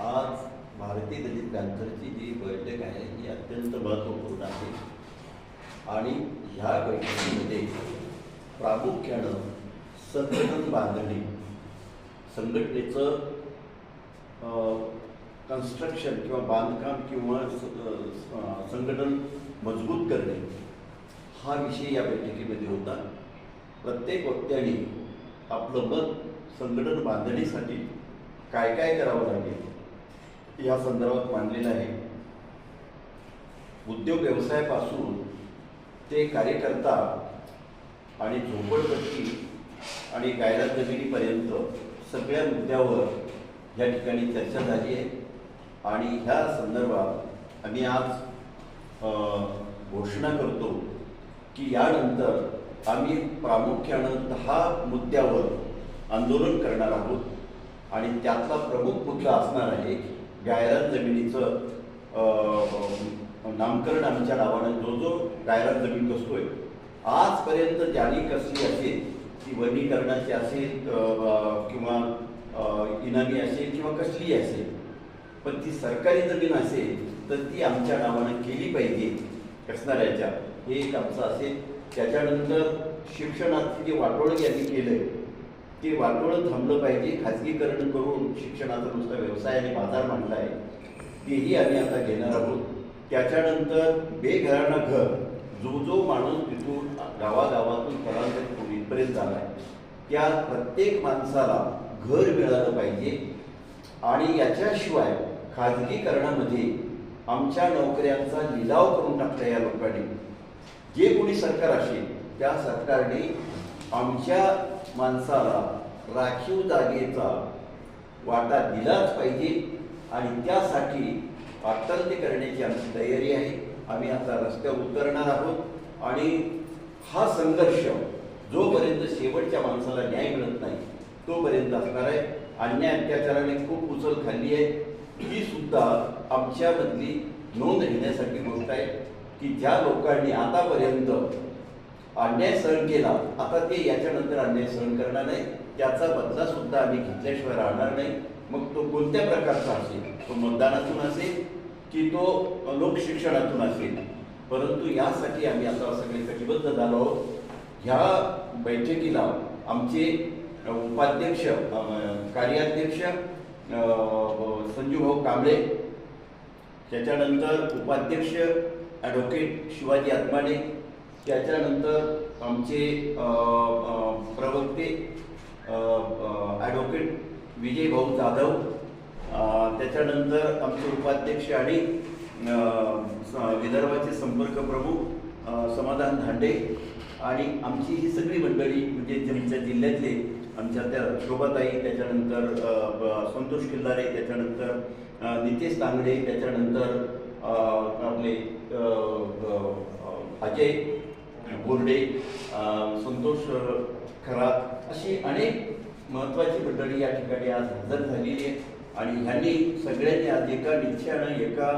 आज भारतीय दलित पॅन्थरची जी बैठक आहे ही अत्यंत महत्त्वपूर्ण आहे. आणि ह्या बैठकीमध्ये प्रामुख्यानं संघटन बांधणी संघटनेचं कन्स्ट्रक्शन किंवा बांधकाम किंवा संघटन मजबूत करणे हा विषय या बैठकीमध्ये होता. प्रत्येक वक्त्याने आपलं मत संघटन बांधणीसाठी काय काय करावं लागेल? या संदर्भात मांडलेलं आहे. उद्योग व्यवसायापासून ते कार्यकर्ता आणि झोपडपट्टी आणि कायदा जमिनीपर्यंत सगळ्या मुद्द्यावर या ठिकाणी चर्चा झाली आहे. आणि ह्या संदर्भात आम्ही आज घोषणा करतो की यानंतर आम्ही प्रामुख्यानं दहा मुद्द्यावर आंदोलन करणार आहोत. आणि त्यातला प्रमुख मुद्दा असणार आहे गायरान जमिनीचं नामकरण आमच्या नावानं जो जो गायरान जमीन कसतोय आजपर्यंत ज्यांनी कसली असेल ती वनीकरणाची असेल किंवा इनामी असेल किंवा कसली असेल पण ती सरकारी जमीन असेल तर ती आमच्या नावानं केली पाहिजे. कसणाऱ्याच्या हे एक आमचं असेल. त्याच्यानंतर शिक्षणाचं जे वाटोळ यांनी आहे ते वाटोळं थांबलं पाहिजे. खाजगीकरण करून शिक्षणाचा नुसता व्यवसाय आणि बाजार मांडला आहे तेही आम्ही आता घेणार आहोत. त्याच्यानंतर बेघराणा घर जो जो माणूस तिथून गावागावातून स्थलांतरित होऊन इथपर्यंत झालाय त्या प्रत्येक माणसाला घर मिळालं पाहिजे. आणि याच्याशिवाय खाजगीकरणामध्ये आमच्या नोकऱ्यांचा लिलाव करून टाकला या लोकांनी. जे कोणी सरकार असेल त्या सरकारने आमच्या माणसाला राखीव जागेचा वाटा दिलाच पाहिजे आणि त्यासाठी वाटचाल करण्याची आमची तयारी आहे. आम्ही आता रस्त्यावर उतरणार आहोत आणि हा संघर्ष जोपर्यंत शेवटच्या माणसाला न्याय मिळत नाही तोपर्यंत असणार आहे. अन्याय अत्याचाराने खूप उचल खाल्ली आहे. ही सुद्धा आमच्यामधली नोंद घेण्यासाठी गोष्ट आहे की ज्या लोकांनी आतापर्यंत अन्याय सहन केला आता ते याच्यानंतर अन्याय सहन करणार नाही. त्याचा बदला सुद्धा आम्ही घेतल्याशिवाय राहणार नाही. मग तो कोणत्या प्रकारचा असेल? तो मतदानातून असेल की तो लोकशिक्षणातून असेल? परंतु यासाठी आम्ही आता सगळे कटिबद्ध झालो आहोत. ह्या बैठकीला आमचे उपाध्यक्ष कार्याध्यक्ष संजूभाऊ कांबळे त्याच्यानंतर उपाध्यक्ष ॲडव्होकेट शिवाजी आत्माडे त्याच्यानंतर आमचे प्रवक्ते ॲडव्होकेट विजय भाऊ जाधव त्याच्यानंतर आमचे उपाध्यक्ष आणि स- विदर्भाचे संपर्क प्रमुख समाधान धांडे आणि आमची ही सगळी मंडळी म्हणजे आमच्या जिल्ह्यातले आमच्या त्या शोभाताई त्याच्यानंतर संतोष किल्लारे त्याच्यानंतर नितेश तांगडे त्याच्यानंतर आपले अजय बोर्डे संतोष खरात अशी अनेक महत्त्वाची मंडळी या ठिकाणी आज हजर झालेली आहे आणि ह्यांनी सगळ्यांनी आज एका निश्चयानं एका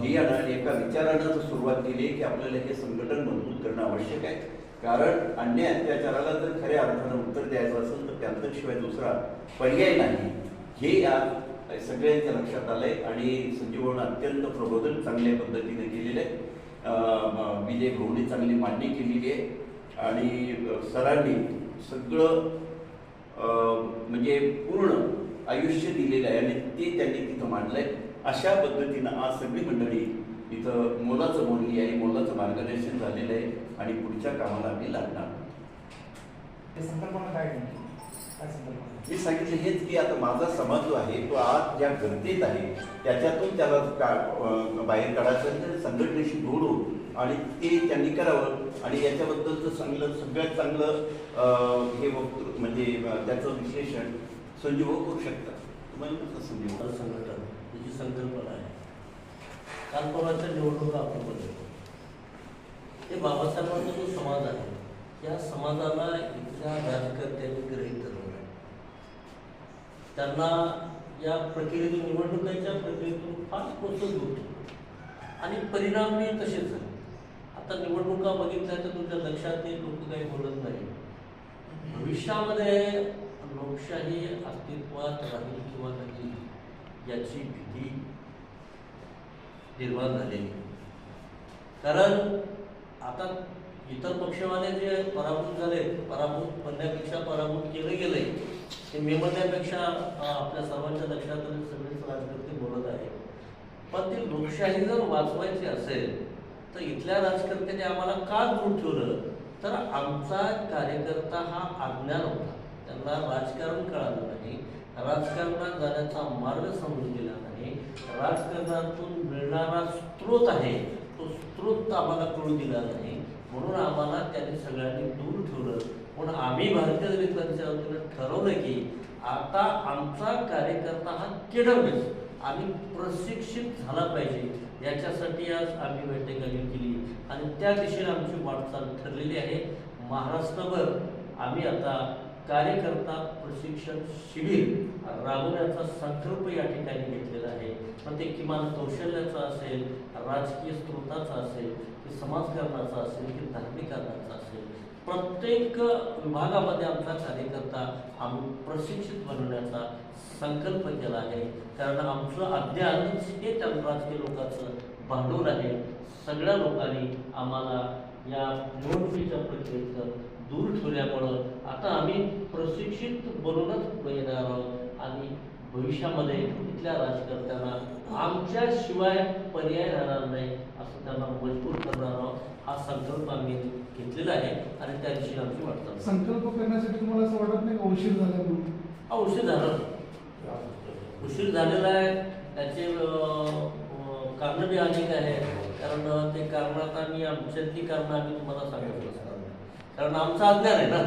ध्येयानं आणि एका विचारानं सुरुवात केली की आपल्याला हे संघटन मजबूत करणं आवश्यक आहे. कारण अन्याय अत्याचाराला जर खऱ्या अर्थानं उत्तर द्यायचं असेल तर त्यांच्याशिवाय दुसरा पर्याय नाही. हे या सगळ्यांच्या लक्षात आलंय आणि संजीवनं अत्यंत प्रबोधन चांगल्या पद्धतीने केलेलं आहे. विजय भाऊनी चांगली मांडणी केलेली आहे. आणि सरांनी सगळं म्हणजे पूर्ण आयुष्य दिलेलं आहे आणि ते त्यांनी तिथं मांडलंय. अशा पद्धतीनं आज सगळी मंडळी इथं मोलाचं बोलली आहे मोलाचं मार्गदर्शन झालेलं आहे आणि पुढच्या कामाला आम्ही लागणार. मी सांगितलं हेच की आता माझा समाज जो आहे तो आज ज्या गर्दीत आहे त्याच्यातून त्याला बाहेर काढायचं आहे संघटनेशी जोडून आणि ते त्यांनी करावं आणि याच्याबद्दलचं चांगलं सगळ्यात चांगलं हे वक्तृ म्हणजे त्याचं विश्लेषण संजीव करू शकतात. तुम्हाला कसं संजीव संघटन त्याची संकल्पना आहे. काल परवाच्या निवडणुका आपण बघतो ते बाबासाहेबांचा जो समाज आहे या समाजाला इथल्या राजकर्त्यांनी गृहीत धरलं आहे. त्यांना या प्रक्रियेतून निवडणुकांच्या प्रक्रियेतून फार प्रोत्साहन होते. आणि परिणाम बी तसेच झाले. आता निवडणुका बघितल्या तर तुमच्या लक्षात येईल लोक काही बोलत नाही. भविष्यामध्ये लोकशाही अस्तित्वात राहील किंवा नाही याची भीती निर्माण झालेली कारण आता इतर पक्षवाले जे पराभूत झाले पराभूत म्हणण्यापेक्षा पराभूत केलं गेले ते मेमण्यापेक्षा आपल्या सर्वांच्या लक्षात सगळेच राजकर्ते बोलत आहे पण ती लोकशाही जर वाचवायची असेल तर इथल्या राजकर्त्यांनी आम्हाला का दूर ठेवलं? तर आमचा कार्यकर्ता हा अज्ञान होता. त्यांना राजकारण कळालं नाही. राजकारणात जाण्याचा मार्ग समजून गेला नाही. राजकारणातून मिळणारा स्रोत आहे. तो स्रोत आम्हाला कळू दिला नाही. म्हणून आम्हाला त्यांनी सगळ्यांनी दूर ठेवलं. म्हणून आम्ही भारतीय दलितांच्या वतीनं ठरवलं की आता आमचा कार्यकर्ता हा केडब्ल्यूस आम्ही प्रशिक्षित झाला पाहिजे. याच्यासाठी आज आम्ही बैठक आयोजित केली. आणि त्या दिशेने आमची वाटचाल ठरलेली आहे. महाराष्ट्रभर आम्ही आता कार्यकर्ता प्रशिक्षण शिबिर राबवण्याचा संकल्प या ठिकाणी घेतलेला आहे. मग ते किमान कौशल्याचा असेल राजकीय स्रोताचा असेल की समाजकारणाचा असेल की धार्मिकरणाचा असेल प्रत्येक विभागामध्ये आमचा कार्यकर्ता आम्ही प्रशिक्षित बनवण्याचा संकल्प केला आहे. कारण आमचं अज्ञानच हे त्या राजकीय लोकांचं भांडवल आहे. सगळ्या लोकांनी आम्हाला या निवडणुकीच्या प्रक्रियेत दूर ठेवल्यामुळं आता आम्ही प्रशिक्षित बनूनच पुढे येणार आहोत. आणि भविष्यामध्ये इथल्या राजकर्त्यांना आमच्याशिवाय पर्याय राहणार नाही असं त्यांना मजबूर करणार आहोत. हा संकल्प आम्ही घेतलेला आहे आणि त्या दिवशी आमची वाटतं संकल्प करण्यासाठी तुम्हाला असं वाटत नाही का उशीर झाला म्हणून? हा उशीर झाला. उशीर झालेला आहे. त्याचे कारण बी अनेक आहे कारण ते कारण आता मी आमच्यातली कारणं आम्ही तुम्हाला सांगितलं कारण आमचं अज्ञान आहे ना.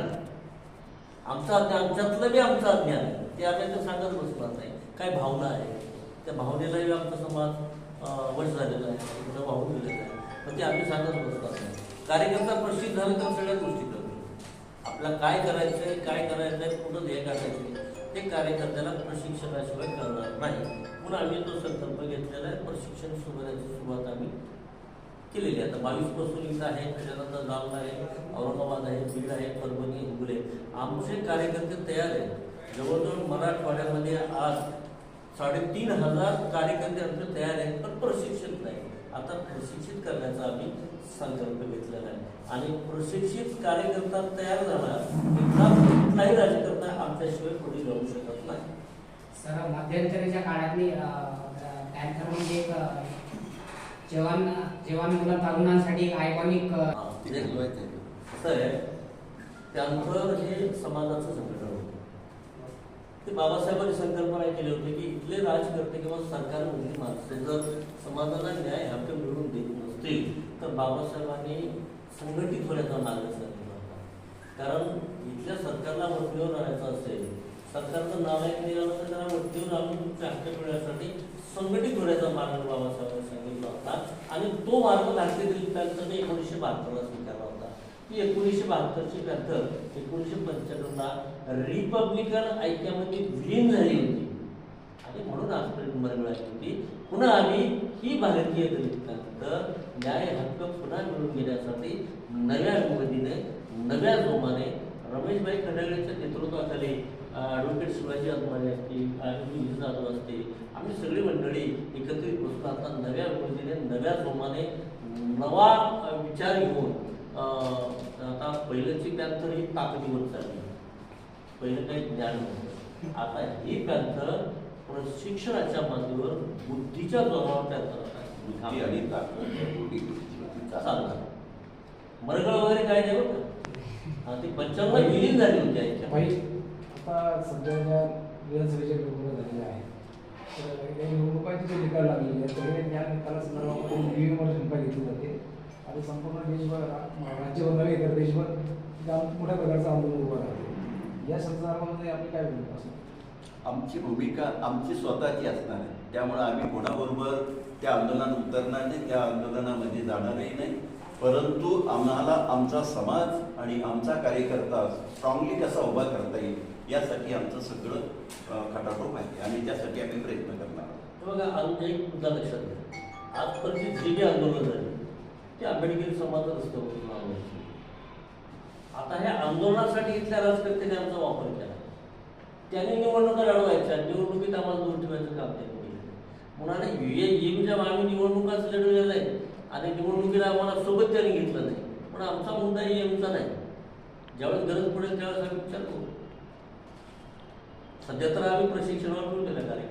आमचं अज्ञान आमच्यातलं बी आमचं अज्ञान आहे. ते आम्ही आता सांगत बसणार नाही काय भावना आहे? त्या भावनेलाही आमचा समाज वश झालेला आहे. कुठं ते आम्ही सांगत बसतात नाही कार्यकर्ता प्रशिक्षित झाले तर सगळ्या गोष्टी करतो. आपल्याला काय करायचं आहे काय करायचं आहे कुठं ध्येय काढायचं ते कार्यकर्त्याला प्रशिक्षणाशिवाय करणार नाही. म्हणून आम्ही तो संकल्प घेतलेला आहे. प्रशिक्षण सुविधाची सुरुवात आम्ही केलेली आहे. आता बावीसपासून इथं आहे त्याच्यानंतर जालना आहे औरंगाबाद आहे बीड आहे परभणी हिंगोली आमचे कार्यकर्ते तयार आहेत. जवळजवळ मराठवाड्यामध्ये आज साडेतीन हजार कार्यकर्ते आमचे तयार आहेत पण प्रशिक्षण नाही. आता प्रशिक्षित करण्याचा आम्ही संकल्प घेतलेला आहे. आणि प्रशिक्षित कार्यकर्ता तयार झाला कुठलाही राज्यकर्ता आमच्याशिवाय पुढे जाऊ शकत नाही. सर मध्यंतरीच्या काळातली पॅन्थर म्हणजे एक जवान जवान मुलं तरुणांसाठी एक आयकॉनिक ते कसं आहे. त्यानंतर हे समाजाचं संघटन ते बाबासाहेबांनी संकल्पना केली होती की इथले राजकर्ते किंवा सरकार माणसं जर समाजाला न्याय हक्क मिळवून देत नसतील तर बाबासाहेबांनी संघटित होण्याचा मार्ग सांगितला होता कारण इथल्या सरकारला वरतीवर राहायचं असेल सरकारचं नालायक निघालं तर त्याला वरतीवर आणून तुमचे हक्क मिळण्यासाठी संघटित होण्याचा मार्ग बाबासाहेबांनी सांगितला होता आणि तो मार्ग भारतीय दलितांनी एकोणीसशे बहात्तरला स्वीकारला ती एकोणीसशे बहात्तरची पॅथर एकोणीसशे पंच्याण्णवला रिपब्लिकन ऐक्यामध्ये विलीन झाली होती. आणि म्हणून आजपर्यंत मरगळाली होती. पुन्हा आम्ही ही भारतीय दलित न्याय हक्क पुन्हा मिळवून घेण्यासाठी नव्या अनुमतीने नव्या जोमाने रमेशभाई खंडागळेच्या नेतृत्वाखाली ॲडव्होकेट शिवाजी आत्माने असतील आरबी जाधव असतील आम्ही सगळी मंडळी एकत्रित बसून आता नव्या अनुमतीने नव्या जोमाने नवा विचार घेऊन आता पहिल्याची पॅन्थर ही ताकदीवर चालली. पहिलं काही ज्ञान नव्हतं. आता ही पॅन्थर प्रशिक्षणाच्या मातीवर बुद्धीच्या जोरावर आणि चालतात मरगळ वगैरे काय नाही बरं का? हा, ती पंचावन्न विलीन झाली होती आता सध्याच्या विधानसभेच्या निवडणुका झालेल्या आहेत तर या निवडणुकांचे जे निकाल लागलेले आहेत सगळे या निकाला संदर्भामध्ये ईव्हीएमवर शंका घेतली जाते. आणि संपूर्ण देशभर रा- राज्यभर नव्हे तर देशभर जाम मोठ्या प्रकारचं आंदोलन उभं राहते. या संदर्भामध्ये आपली काय भूमिका असेल आमची भूमिका आमची स्वतःची असणार आहे. त्यामुळे आम्ही कोणाबरोबर त्या आंदोलनात उतरणार नाही त्या आंदोलनामध्ये जाणारही नाही. परंतु आम्हाला आमचा समाज आणि आमचा कार्यकर्ता स्ट्रॉंगली कसा उभा करता येईल यासाठी आमचं सगळं अ, खटाटोप आहे. आणि त्यासाठी आम्ही प्रयत्न करणार आहोत. हे बघा आज एक मुद्दा लक्षात घ्या आजपर्यंत जी बी आंदोलन झाली ते आंबेडकरी समाजात रस्त्यावरून आता ह्या आंदोलनासाठी इथल्या राजकर्त्यांनी आमचा वापर केला. त्यांनी निवडणुका लढवायच्या निवडणुकीत आम्हाला दूर ठेवायचं काम त्यांनी म्हणून म्हणाले आम्ही निवडणुकाच लढवल्या नाही आणि निवडणुकीला आम्हाला सोबत त्यांनी घेतलं नाही. पण आमचा मुद्दा एमचा नाही. ज्यावेळेस गरज पडेल त्यावेळेस आम्ही विचारतो सध्या तर आम्ही प्रशिक्षणावर ठेवलेला कार्यक्रम.